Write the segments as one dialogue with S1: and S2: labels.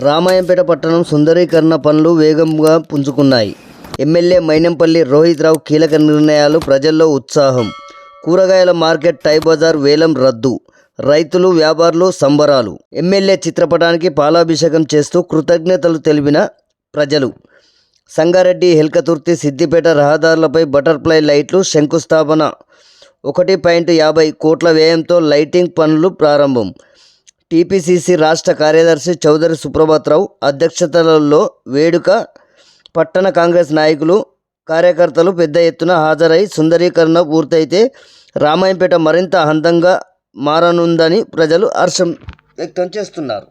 S1: రామాయంపేట పట్టణం సుందరీకరణ పనులు వేగంగా పుంజుకున్నాయి. ఎమ్మెల్యే మైనంపల్లి రోహిత్ రావు కీలక నిర్ణయాలు ప్రజల్లో ఉత్సాహం. కూరగాయల మార్కెట్ టై బజార్ వేలం రద్దు. రైతులు వ్యాపారులు సంబరాలు. ఎమ్మెల్యే చిత్రపటానికి పాలాభిషేకం చేస్తూ కృతజ్ఞతలు తెలిపిన ప్రజలు. సంగారెడ్డి హెల్కతుర్తి సిద్దిపేట రహదారులపై బటర్ఫ్లై లైట్లు శంకుస్థాపన. ఒకటి పాయింట్ యాభై కోట్ల వ్యయంతో లైటింగ్ పనులు ప్రారంభం. టీపీసీసీ రాష్ట్ర కార్యదర్శి చౌదరి సుప్రభాత్రావు అధ్యక్షతలలో వేడుక పట్టణ కాంగ్రెస్ నాయకులు కార్యకర్తలు పెద్ద ఎత్తున హాజరై సుందరీకరణ పూర్తయితే రామాయంపేట మరింత అందంగా మారనుందని ప్రజలు హర్షం వ్యక్తం చేస్తున్నారు.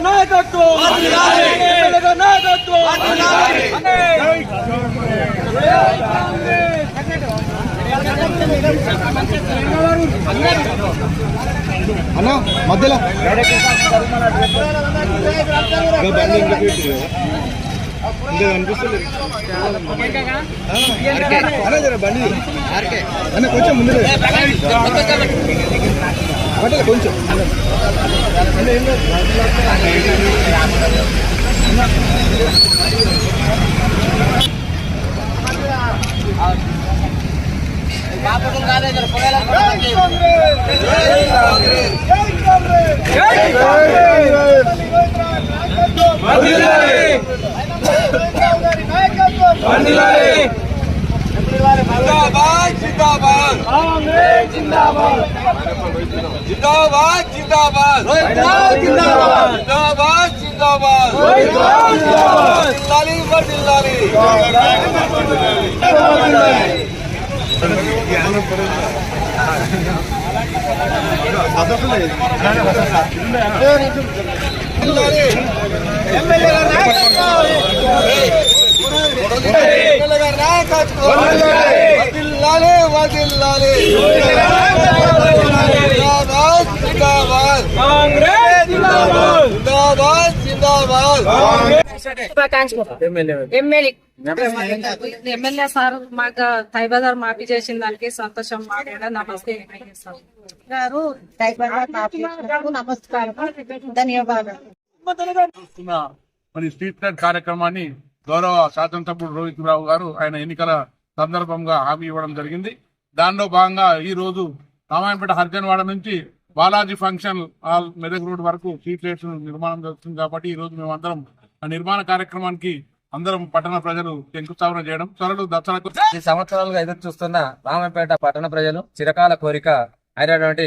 S2: నాయకత్వం! నాయకత్వం అనే
S3: అన్న మధ్యలో. ఇంకా కనిపిస్తలేదు. అన్న జర బండి. అన్న కొంచెం ముందు అట్లా కొంచెం. ఏం లేదు.
S2: జిందాబాద్ జిందాబాద్. జిందాబాద్ జిందాబాద్. జిందాబాద్ జిందాబాద్. జిందాబాద్ జిల్లాలి జిల్లాలి ఎమ్మెల్యే గారు జిందాబాద్ జిందాబాద్ జిందాబాద్ జిందాబాద్
S4: ఎమ్మెల్యే ఎమ్మెల్యే సార్ మాకు తైబజార్ మాఫీ చేసిన దానికి సంతోషం మాట్లాడ నమస్తే
S5: గారు మాఫీ నమస్కారం. ధన్యవాదాలు.
S6: మరి స్ట్రీట్ కార్యక్రమాన్ని గౌరవ శాసనసభ్యుడు రోహిత్ రావు గారు ఆయన ఎన్నికల సందర్భంగా హామీ ఇవ్వడం జరిగింది. దానిలో భాగంగా ఈ రోజు రామాయణపేట హర్జన్వాడ నుంచి Balaji function hall Medak road వరకు స్ట్రీట్ లైట్స్ నిర్మాణం జరుగుతుంది కాబట్టి ఈ రోజు మేమందరం ఆ నిర్మాణ కార్యక్రమానికి అందరం పట్టణ ప్రజలు శంకుస్థాపన చేయడం త్వరలు దసరాకు
S7: ఈ సంవత్సరాలుగా ఎదురు చూస్తున్న రామాయపేట పట్టణ ప్రజలు చిరకాల కోరిక అయినటువంటి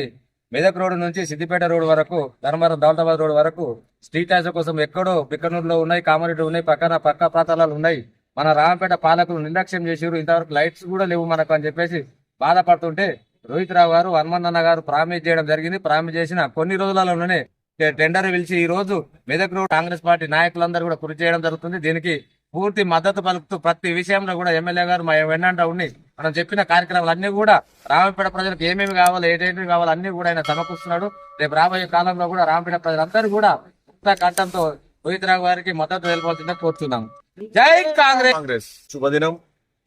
S7: మెదక్ రోడ్డు నుంచి సిద్దిపేట రోడ్ వరకు ధర్మవరం దౌలతాబాద్ రోడ్ వరకు స్ట్రీట్ లైట్స్ కోసం ఎక్కడో బిక్కనూరులో ఉన్నాయి కామారెడ్డి ఉన్నాయి పక్కన పక్క ప్రాంతాలు ఉన్నాయి. మన రామపేట పాలకులు నిర్లక్ష్యం చేసారు ఇంతవరకు లైట్స్ కూడా లేవు మనకు అని చెప్పేసి బాధపడుతుంటే రోహిత్ రావు గారు హనుమంత్ గారు ప్రామిస్ చేయడం జరిగింది. ప్రామిస్ చేసిన కొన్ని రోజులలోనే టెండర్ పిలిచి ఈ రోజు మెదక్ రోడ్ కాంగ్రెస్ పార్టీ నాయకులందరూ కూడా కృషి చేయడం జరుగుతుంది. దీనికి పూర్తి మద్దతు పలుకుతూ ప్రతి విషయంలో కూడా ఎమ్మెల్యే గారు మా వెన్నంట ఉండి మనం చెప్పిన కార్యక్రమాలు అన్ని కూడా రామపేట ప్రజలకు ఏమేమి కావాలో ఏంటేంటి కావాలి అన్ని కూడా ఆయన సమకూరుస్తున్నాడు. రేపు రాబోయే కాలంలో కూడా రామపేట ప్రజలందరూ కూడా ఉత్త కంఠంతో రోహిత్ రావు గారికి మద్దతు వెళ్ళిపోతుందని కోరుతున్నాం. జై కాంగ్రెస్!
S3: కాంగ్రెస్ శుభదినం.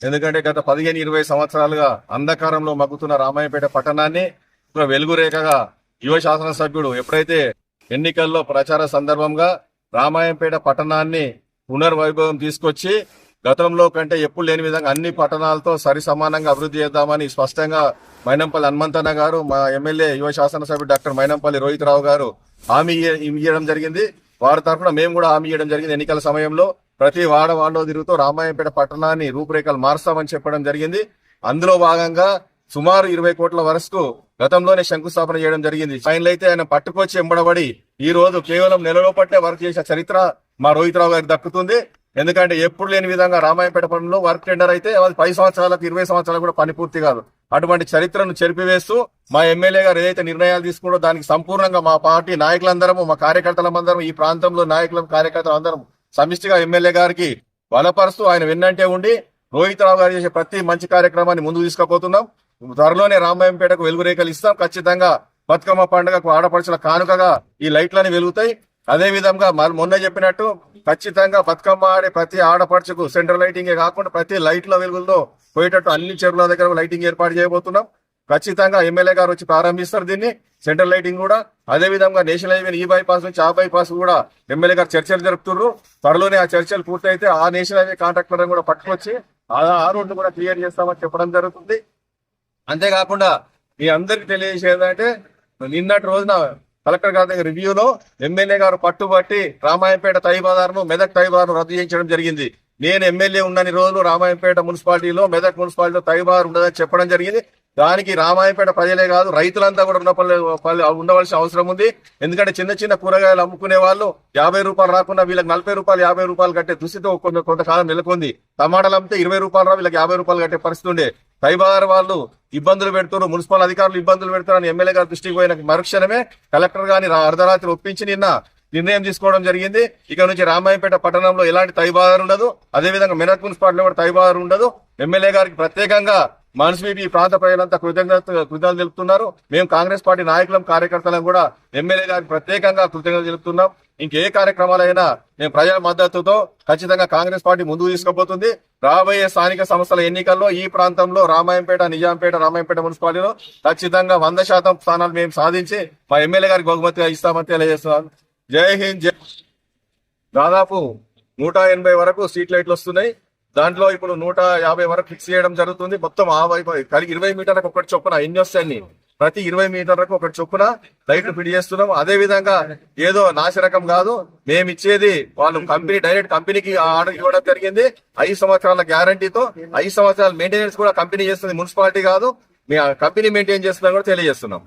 S3: ఎందుకంటే గత పదిహేను ఇరవై సంవత్సరాలుగా అంధకారంలో మగ్గుతున్న రామాయపేట పట్టణాన్ని ఒక వెలుగు రేఖగా యువ శాసనసభ్యుడు ఎప్పుడైతే ఎన్నికల్లో ప్రచార సందర్భంగా రామాయంపేట పట్టణాన్ని పునర్వైభవం తీసుకొచ్చి గతంలో కంటే ఎప్పుడు లేని విధంగా అన్ని పట్టణాలతో సరి సమానంగా అభివృద్ధి చేద్దామని స్పష్టంగా మైనంపల్లి హనుమంతన్న గారు మా ఎమ్మెల్యే యువ శాసనసభ్యుడు డాక్టర్ మైనంపల్లి రోహిత్ రావు గారు హామీ ఇవ్వడం జరిగింది. వారి తరఫున మేము కూడా హామీ ఇవ్వడం జరిగింది. ఎన్నికల సమయంలో ప్రతి వాడ వాడలో తిరుగుతూ రామాయంపేట పట్టణాన్ని రూపురేఖలు మారుస్తామని చెప్పడం జరిగింది. అందులో భాగంగా సుమారు ఇరవై కోట్ల వరకు గతంలోనే శంకుస్థాపన చేయడం జరిగింది. ఫైనల్ అయితే ఆయన పట్టుకొచ్చి ఎంబడబడి ఈ రోజు కేవలం నెలలో పట్టే వర్క్ చేసిన చరిత్ర మా రోహిత్ రావు గారికి దక్కుతుంది. ఎందుకంటే ఎప్పుడు లేని విధంగా రామాయపేట పనుల్లో వర్క్ టెండర్ అయితే అది పది సంవత్సరాలకు ఇరవై సంవత్సరాలకు కూడా పని పూర్తి కాదు. అటువంటి చరిత్రను చెరిపివేస్తూ మా ఎమ్మెల్యే గారు ఏదైతే నిర్ణయాలు తీసుకున్నారో దానికి సంపూర్ణంగా మా పార్టీ నాయకులందరము మా కార్యకర్తలందరం ఈ ప్రాంతంలో నాయకులం కార్యకర్తలు అందరం సమిష్టిగా ఎమ్మెల్యే గారికి బలపరుస్తూ ఆయన వెన్నంటే ఉండి రోహిత్ రావు గారు చేసే ప్రతి మంచి కార్యక్రమాన్ని ముందుకు తీసుకుపోతున్నాం. త్వరలోనే రామాయంపేటకు వెలుగురేఖలు ఇస్తాం. ఖచ్చితంగా బతుకమ్మ పండుగకు ఆడపడుచుల కానుకగా ఈ లైట్లని వెలుగుతాయి. అదే విధంగా మరి మొన్న చెప్పినట్టు ఖచ్చితంగా బతుకమ్మ ఆడే ప్రతి ఆడపడుచుకు సెంట్రల్ లైటింగే కాకుండా ప్రతి లైట్ల వెలుగుల్లో పోయేటట్టు అన్ని చెరువుల దగ్గర లైటింగ్ ఏర్పాటు చేయబోతున్నాం. ఖచ్చితంగా ఎమ్మెల్యే గారు వచ్చి ప్రారంభిస్తారు దీన్ని. సెంట్రల్ లైటింగ్ కూడా. అదే విధంగా నేషనల్ హైవే ఈ బైపాస్ నుంచి ఆ బైపాస్ కూడా ఎమ్మెల్యే గారు చర్చలు జరుపుతున్నారు త్వరలోనే ఆ చర్చలు పూర్తయితే ఆ నేషనల్ హైవే కాంట్రాక్టర్ కూడా పట్టుకొచ్చి ఆ రోడ్డు కూడా క్లియర్ చేస్తామని చెప్పడం జరుగుతుంది. అంతేకాకుండా మీ అందరికి తెలియజేసేది అంటే నిన్నటి రోజున కలెక్టర్ గారి దగ్గర రివ్యూలో ఎమ్మెల్యే గారు పట్టుబట్టి రామాయంపేట తైబాదార్ను మెదక్ తైబాదారును రద్దు చేయించడం జరిగింది. నేను ఎమ్మెల్యే ఉన్నన్ని రోజులు రామాయంపేట మున్సిపాలిటీలో మెదక్ మున్సిపాలిటీలో తైబార్ ఉండదని చెప్పడం జరిగింది. దానికి రామాయంపేట ప్రజలే కాదు రైతులంతా కూడా ఉన్న ఉండవలసిన అవసరం ఉంది. ఎందుకంటే చిన్న చిన్న కూరగాయలు అమ్ముకునే వాళ్ళు యాభై రూపాయలు రాకుండా వీళ్ళకి నలభై రూపాయలు యాభై రూపాయలు కట్టే దుస్థితి కొంత కొంతకాలం నెలకొంది. టమాటాలు అమ్మితే ఇరవై రూపాయలు రా వీళ్ళకి యాభై రూపాయలు కట్టే పరిస్థితి ఉండే. తైబాదార్ వాళ్ళు ఇబ్బందులు పెడుతున్నారు మున్సిపల్ అధికారులు ఇబ్బందులు పెడుతున్నారని ఎమ్మెల్యే గారి దృష్టికి పోయిన మరుక్షణమే కలెక్టర్ గారిని రా- అర్ధరాత్రి ఒప్పించి నిన్న నిర్ణయం తీసుకోవడం జరిగింది. ఇక నుంచి రామాయపేట పట్టణంలో ఎలాంటి తైబాదర్ ఉండదు. అదేవిధంగా మెదక్ మున్సిపాలిటీలో కూడా తైబార్ ఉండదు. ఎమ్మెల్యే గారికి ప్రత్యేకంగా మనసు ఈ ప్రాంత ప్రజలంతా కృతజ్ఞత కృతజ్ఞతలు తెలుపుతున్నారు. మేము కాంగ్రెస్ పార్టీ నాయకులం కార్యకర్తలను కూడా ఎమ్మెల్యే గారికి ప్రత్యేకంగా కృతజ్ఞతలు తెలుపుతున్నాం. ఇంకే కార్యక్రమాలైనా మేము ప్రజల మద్దతుతో ఖచ్చితంగా కాంగ్రెస్ పార్టీ ముందుకు తీసుకుపోతుంది. రాబోయే స్థానిక సంస్థల ఎన్నికల్లో ఈ ప్రాంతంలో రామాయంపేట నిజాంపేట రామాయంపేట మున్సిపాలిటీలో ఖచ్చితంగా వంద శాతం స్థానాలు మేము సాధించి మా ఎమ్మెల్యే గారికి బహుమతిగా ఇస్తామని తెలియజేస్తున్నాను. జై హింద్ జై దాదాపు నూట ఎనభై వరకు స్ట్రీట్ లైట్లు వస్తున్నాయి. దాంట్లో ఇప్పుడు నూట యాభై వరకు ఫిక్స్ చేయడం జరుగుతుంది. మొత్తం ఆ వైపు కలిగి ఇరవై మీటర్లకు ఒకటి చొప్పున ఎన్ని వస్తాయి ప్రతి ఇరవై మీటర్లకు ఒకటి చొప్పున లైట్లు ఫిట్ చేస్తున్నాం. అదే విధంగా ఏదో నాశరకం కాదు మేము ఇచ్చేది వాళ్ళు కంపెనీ డైరెక్ట్ కంపెనీకి ఆర్డర్ ఇవ్వడం జరిగింది. ఐదు సంవత్సరాల గ్యారంటీతో ఐదు సంవత్సరాల మెయింటెనెన్స్ కూడా కంపెనీ చేస్తుంది మున్సిపాలిటీ కాదు. మీ కంపెనీ మెయింటైన్ చేస్తున్నాం కూడా తెలియజేస్తున్నాం.